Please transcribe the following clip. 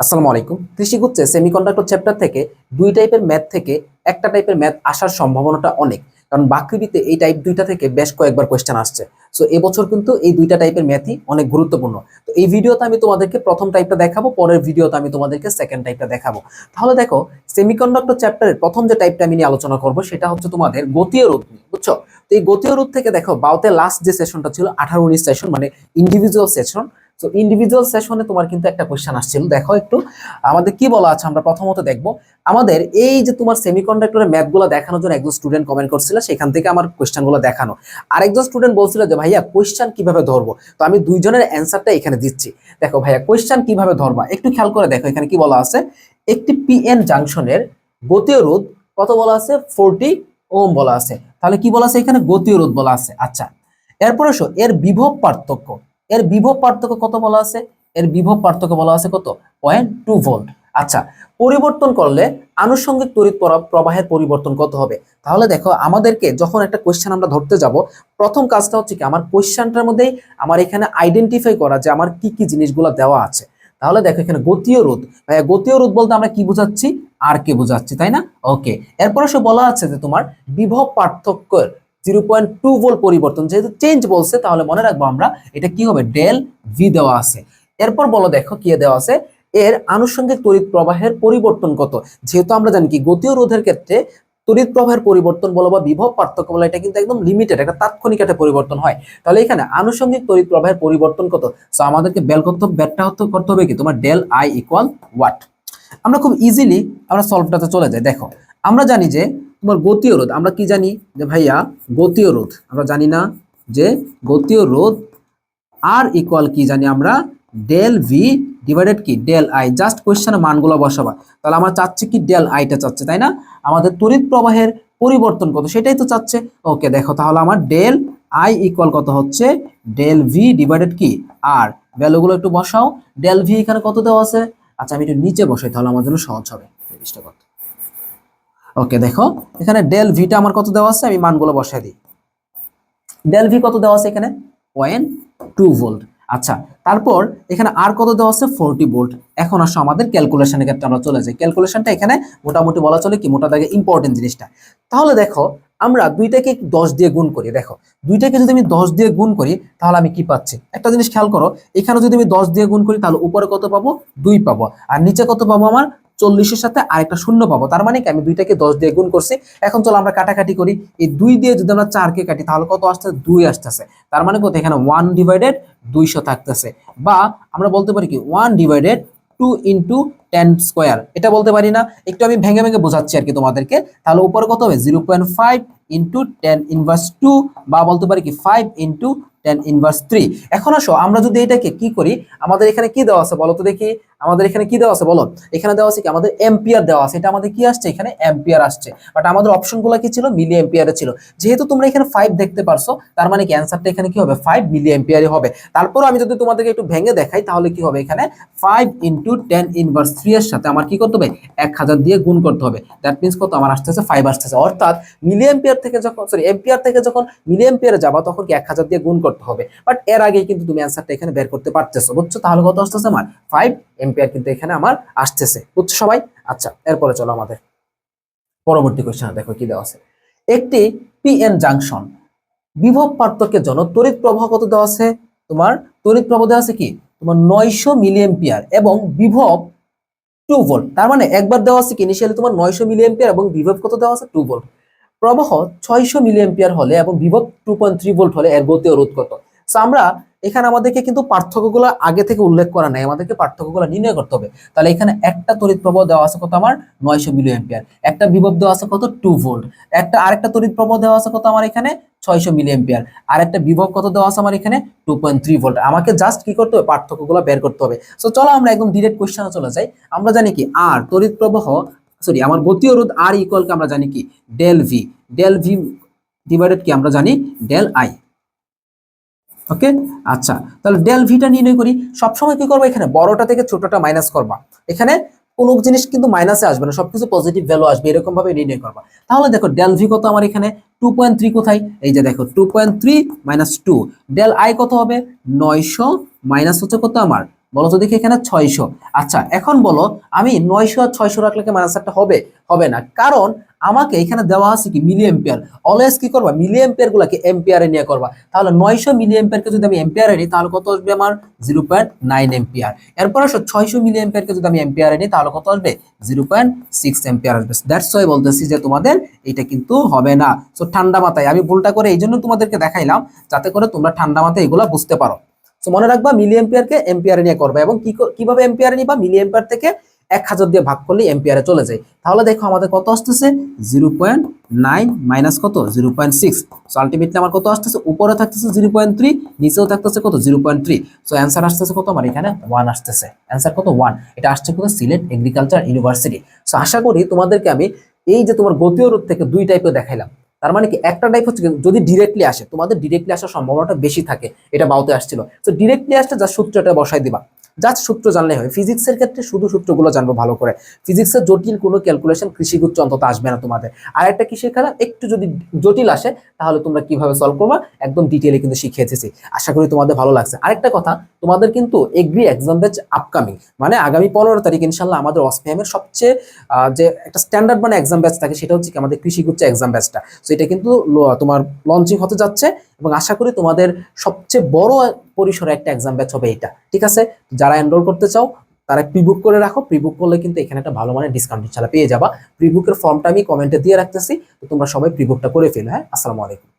আসসালামু আলাইকুম। কৃষিগুচ্ছে semiconductor chapter থেকে দুই টাইপের ম্যাথ থেকে একটা টাইপের ম্যাথ আসার সম্ভাবনাটা অনেক। কারণ বাকৃবিতে এই টাইপ দুইটা থেকে বেশ কয়েকবার কোয়েশ্চেন আসছে। সো এবছর কিন্তু এই দুইটা টাইপের ম্যাথই অনেক গুরুত্বপূর্ণ। তো এই ভিডিওতে আমি তোমাদেরকে প্রথম টাইপটা দেখাবো, পরের ভিডিওতে আমি তোমাদেরকে সেকেন্ড টাইপটা দেখাবো। তাহলে দেখো সেমিকন্ডাক্টর চ্যাপ্টারের প্রথম যে টাইপটা আমি নিয়ে আলোচনা করব, সেটা হচ্ছে তোমাদের গতীয় রোধ নিয়ে, বুঝছ? তো এই গতীয় রোধ থেকে দেখো, বাউতে লাস্ট যে সেশনটা ছিল, আঠারো উনিশ সেশন মানে ইন্ডিভিজুয়াল সেশন তো ইন্ডিভিজুয়াল সেশনে তোমার কিন্তু একটা কোশ্চেন আসছিল। দেখো একটু, আমাদের কি বলা আছে আমরা প্রথমত দেখব। আমাদের এই যে তোমার সেমিকন্ডাক্টরের ম্যাথগুলো দেখানোর জন্য একজন স্টুডেন্ট কমেন্ট করছিল, সেখান থেকে আমার কোশ্চেনগুলো দেখানো। আর একজন স্টুডেন্ট বলছিল যে, ভাইয়া কোশ্চেন কীভাবে ধরবো? তো আমি দুইজনের অ্যান্সারটা এখানে দিচ্ছি। দেখো ভাইয়া কোশ্চেন কীভাবে ধরবা? একটু খেয়াল করে দেখো, এখানে কি বলা আছে? একটি পিএন জাংশনের গতীয় রোধ কত বলা আছে? ফোরটি ওম বলা আছে। তাহলে কি বলা আছে এখানে? গতীয় রোধ বলা আছে। আচ্ছা এরপর এর বিভব পার্থক্য। এর বিভব পার্থক্য কত বলা আছে? এর বিভব পার্থক্য বলা আছে কত? পয়েন্ট টু ভোল্ট আচ্ছা পরিবর্তন করলে আনুষঙ্গিক তড়িৎ প্রবাহের পরিবর্তন কত হবে? তাহলে দেখো, আমাদেরকে যখন একটা কোশ্চেন আমরা ধরতে যাব, প্রথম কাজটা হচ্ছে কি, আমার কোশ্চেনটার মধ্যেই আমার এখানে আইডেন্টিফাই করা যে আমার কি কি জিনিসগুলো দেওয়া আছে। তাহলে দেখো, এখানে গতীয় রোধ। গতীয় রোধ বলতে আমরা কি বোঝাচ্ছি? আর কে বোঝাচ্ছি, তাই না? ওকে এরপরে সে বলা আছে যে তোমার বিভব পার্থক্যের জিরো পয়েন্ট টু ভোল্ট পরিবর্তন। যেহেতু চেঞ্জ বলছে, তাহলে মনে রাখব আমরা এটা কি হবে? ডেল ভি দেওয়া আছে। এরপর বলো দেখো কি দেওয়া আছে। এর আনুষঙ্গিক তড়িৎ প্রবাহের পরিবর্তন কত? যেহেতু আমরা জানি কি গতীয় রোধের ক্ষেত্রে তড়িৎ প্রবাহের পরিবর্তন বলো বা বিভব পার্থক্য বলো, এটা কিন্তু একদম লিমিটেড একটা তাৎক্ষণিক একটা পরিবর্তন হয়। তাহলে এখানে আনুষঙ্গিক তড়িৎ প্রবাহের পরিবর্তন কত? সো আমাদেরকে বেল করতে ব্যাটটা করতে হবে কি? তোমার ডেল আই ইকুয়াল ওয়াট আমরা খুব ইজিলি আমরা সলভটাতে চলে যাই। দেখো, আমরা জানি যে তোমার গতীয় রোধ। আমরা কি জানি? যে ভাইয়া, গতীয় রোধ। আমরা জানি না যে গতীয় রোধ আর ইকুয়াল কি জানি আমরা? ডেল ভি ডিভাইডেড কি? ডেল আই জাস্ট কোয়েশ্চেনে মানগুলো বসাবা। তাহলে আমার চাচ্ছে কি ডেল আইটা চাচ্ছে, তাই না? আমাদের তড়িৎ প্রবাহের পরিবর্তন কত? সেটাই তো চাচ্ছে। ওকে, দেখো, তাহলে আমার ডেল আই ইকুয়াল কত হচ্ছে? ডেল ভি ডিভাইডেড কি? আর ভ্যালুগুলো একটু বসাও। ডেল ভি এখানে কত দেওয়া আছে? আচ্ছা আমি একটু নিচে বসাই, তাহলে আমার জন্য সহজ হবে। জিনিসটা করতে। ওকে, দেখো। এখানে ডেল ভিটা আমার কত দেওয়া আছে? আমি মানগুলো বসাই দিই। ডেল ভি কত দেওয়া আছে এখানে? Point two volt. আচ্ছা তারপর এখানে আর কত দেওয়া আছে? Forty volt. এখন আসো আমাদের ক্যালকুলেশনের ক্ষেত্রে আমরা চলে যাই। ক্যালকুলেশনটা এখানে মোটামুটি বলা চলে কি? মোটা দাগে ইম্পর্টেন্ট জিনিসটা। তাহলে দেখো, আমরা দুইটাকে দশ দিয়ে গুণ করি। দেখো, দুইটাকে যদি আমি দশ দিয়ে গুণ করি, তাহলে আমি কি পাচ্ছি? একটা জিনিস খেয়াল করো, এখানে যদি আমি দশ দিয়ে গুণ করি, তাহলে উপরে কত পাবো? দুই পাবো। আর নিচে কত পাবো আমার? চল্লিশের সাথে আরেকটা শূন্য পাবো। তার মানে কি? আমি দুইটাকে দশ দিয়ে গুণ করছি। এখন চলো আমরা কাটাকাটি করি। এই দুই দিয়ে যদি আমরা চারকে কাটি, তাহলে কত আসতে দুই আসতেছে। তার মানে কত? এখানে ওয়ান ডিভাইডেড দুইশো থাকতেছে। বা আমরা বলতে পারি কি? One divided two into ten square এটা বলতে পারি না। একটু আমি ভেঙে ভেঙে বোঝাচ্ছি আর কি তোমাদেরকে। তাহলে উপরে কত হবে? Zero point five into ten inverse two বা বলতে পারি কি five into ten inverse three এখন আসো, আমরা যদি এটাকে কি করি, আমাদের এখানে কি দেওয়া আছে বলো তো দেখি? আমাদের এখানে কি দেওয়া আছে বলো? এখানে দেওয়া আছে কি? আমাদের এম্পিয়ার দেওয়া আছে। এটা আমাদের কি আসছে? এখানে এম্পিয়ার আসছে। বাট আমাদের অপশনগুলো কি ছিল? মিলি এম্পিয়ারে ছিল। যেহেতু তোমরা এখানে ফাইভ দেখতে পারছ, তার মানে কি অ্যান্সারটা এখানে কি হবে? ফাইভ মিলি এম্পিয়ারে হবে। তারপর আমি যদি তোমাদেরকে একটু ভেঙে দেখাই, তাহলে কি হবে এখানে? Five into ten inverse three এর সাথে আমার কি করতে হবে? এক হাজার দিয়ে গুণ করতে হবে। দ্যাট মিনস কত? আমার আসতেছে ফাইভ আসতেছে। অর্থাৎ মিলি এম্পিয়ার থেকে যখন সরি এম্পিয়ার থেকে যখন মিলি এম্পিয়ারে যাবা, তখন কি এক হাজার দিয়ে গুণ করতে হবে? বাট এর আগেই কিন্তু তুমি অ্যান্সারটা এখানে বের করতে পারতেছো, বুঝছ? তাহলে কত আসতেছে আমার? ফাইভ এম্পিয়ার কিন্তু এখানে আমার আসতেছে, বুঝছ সবাই? আচ্ছা এরপরে চলো আমাদের পরবর্তী কোয়েশ্চেন দেখো কি দেওয়া আছে। একটি পিএন জাংশন বিভব পার্থক্যের জন্য তড়িৎ প্রবাহ কত দেওয়া আছে? তোমার তড়িৎ প্রবাহ দেওয়া আছে কি? তোমার নয়শো মিলিএম্পিয়ার এবং বিভব টু ভোল্ট তার মানে একবার দেওয়া আছে কি? ইনিশিয়ালি তোমার নয়শো মিলিএম্পিয়ার এবং বিভব কত দেওয়া আছে? টু ভোল্ট প্রবাহ ছয়শো মিলিএম্পিয়ার হলে এবং বিভব টু পয়েন্ট থ্রি ভোল্ট হলে এর গতীয় রোধ কত So, আমরা এখানে আমাদেরকে কিন্তু পার্থক্যগুলো আগে থেকে উল্লেখ করা নাই। আমাদেরকে পার্থক্যগুলো নির্ণয় করতে হবে। তাহলে এখানে একটা তড়িৎ প্রবাহ দেওয়া আছে কত আমার? নয়শো মিলি এম্পিয়ার একটা বিভব দেওয়া আছে কত? টু ভোল্ট একটা আরেকটা তড়িৎ প্রবাহ দেওয়া আছে কত আমার এখানে? ছয়শো মিলি এম্পিয়ার আর একটা বিভব কত দেওয়া আছে আমার এখানে? টু পয়েন্ট থ্রি ভোল্ট আমাকে জাস্ট কি করতে হবে? পার্থক্যগুলো বের করতে হবে। সো চলো আমরা একদম ডিরেক্ট কোয়েশ্চেনে চলে যাই। আমরা জানি কি? আর তড়িৎ প্রবাহ সরি আমার গতীয় রোধ আর ইকুয়ালকে আমরা জানি কি? Del V del V divided কি আমরা জানি? ডেল আই ওকে আচ্ছা তাহলে ডেল ভিটা নির্ণয় করি। সবসময় কি করব এখানে? বড়টা থেকে ছোটটা মাইনাস করবা। এখানে কোনো জিনিস কিন্তু মাইনাসে আসবে না, সবকিছু পজিটিভ ভ্যালু আসবে এরকম ভাবে নির্ণয় করবা। তাহলে দেখো, ডেল ভি কত আমার এখানে? টু পয়েন্ট থ্রি কোথায়? এই যে দেখো two point three minus two del I কত হবে? নয়শো। মাইনাস হচ্ছে কত আমার? বলো তো দেখি এখানে ছয়শো। আচ্ছা এখন বলো, আমি নয়শো আর ছয়শো রাখলে কি আমার আনসারটা হবে? হবে না। কারণ আমাকে এখানে দেওয়া আছে কি মিলি এম্পিয়ার অলওয়েজ কি করবা? মিলি এম্পিয়ার গুলাকে এম্পিয়ারে নিয়ে করবা। তাহলে নয়শো মিলি এম্পিয়ারকে যদি আমি এম্পিয়ারে নিই, তাহলে কত আসবে আমার? জিরো পয়েন্ট নাইন এম্পিয়ার এরপর আসো, ছয়শো মিলি এম্পিয়ারকে যদি আমি এম্পিয়ারে নিই, তাহলে কত আসবে? জিরো পয়েন্ট সিক্স এম্পিয়ার আসবে। দ্যাটস ওয়াই বলতেছি যে তোমাদের এটা কিন্তু হবে না। সো ঠান্ডা মাথায়। আমি ভুলটা করে এই জন্য তোমাদেরকে দেখাইলাম, যাতে করে তোমরা ঠান্ডা মাথায় এগুলা বুঝতে পারো। মনে রাখবা মিলি এম্পিয়ারকে এম্পিয়ারে নিয়ে করবে এবং কি কীভাবে এম্পিয়ারে নিবা? মিলি এম্পিয়ার থেকে এক হাজার দিয়ে ভাগ করলে এম্পিয়ারে চলে যায়। তাহলে দেখো আমাদের কত আসতেছে? জিরো পয়েন্ট নাইন মাইনাস কত? Zero point six so ultimately আমার কত আসতেছে? উপরে থাকতেছে জিরো পয়েন্ট থ্রি নিচেও থাকতেছে কত? Zero point three so answer আসতেছে কত? আমার এখানে ওয়ান আসতেছে। অ্যান্সার কত? ওয়ান এটা আসছে কত? সিলেট এগ্রিকালচার ইউনিভার্সিটি সো আশা করি তোমাদেরকে আমি এই যে তোমার গতীয় রোধ থেকে দুই টাইপের দেখাইলাম। তার মানে কি একটা টাইপ হচ্ছে যদি ডিরেক্টলি আসে, তোমাদের ডিরেক্টলি আসার সম্ভাবনাটা বেশি থাকে, এটা বাউতে আসছিল। তো ডিরেক্টলি আসলে যা সূত্রটা বসাই দিবা। জাস্ট সূত্র জানলে হয়। ফিজিক্সের ক্ষেত্রে শুধু সূত্রগুলো জানব ভালো করে। ফিজিক্সের জটিল কোনো ক্যালকুলেশন কৃষিগুচ্ছ অন্তত আসবে না তোমাদের। আর একটা কৃষির খেলা, একটু যদি জটিল আসে, তাহলে তোমরা কীভাবে সলভ করবা? একদম ডিটেলে কিন্তু শিখিয়েছি আশা করি তোমাদের ভালো লাগছে। আরেকটা কথা, তোমাদের কিন্তু এগ্রি এক্সাম ব্যাচ আপকামিং মানে আগামী পনেরো তারিখ ইনশাল্লাহ আমাদের অসপিএমের সবচেয়ে যে একটা স্ট্যান্ডার্ড মানে এক্সাম ব্যাচ থাকে, সেটা হচ্ছে কি আমাদের কৃষিগুচ্ছ এক্সাম ব্যাচটা তো এটা কিন্তু তোমার লঞ্চিং হতে যাচ্ছে। এবং আশা করি তোমাদের সবচেয়ে বড় পরিসরে একটা এক্সাম ব্যাচ হবে এটা ঠিক আছে? যারা এনরোল করতে চাও, তারা প্রিবুক করে রাখো। প্রিবুক করলে কিন্তু এখানে একটা ভালো মানের ডিসকাউন্ট ইনশাল্লাহ পেয়ে যাবা। প্রিবুকের ফর্মটা আমি কমেন্টে দিয়ে রাখতেছি। তো তোমরা সবাই প্রিবুকটা করে ফেলো হ্যাঁ? আসসালামু আলাইকুম।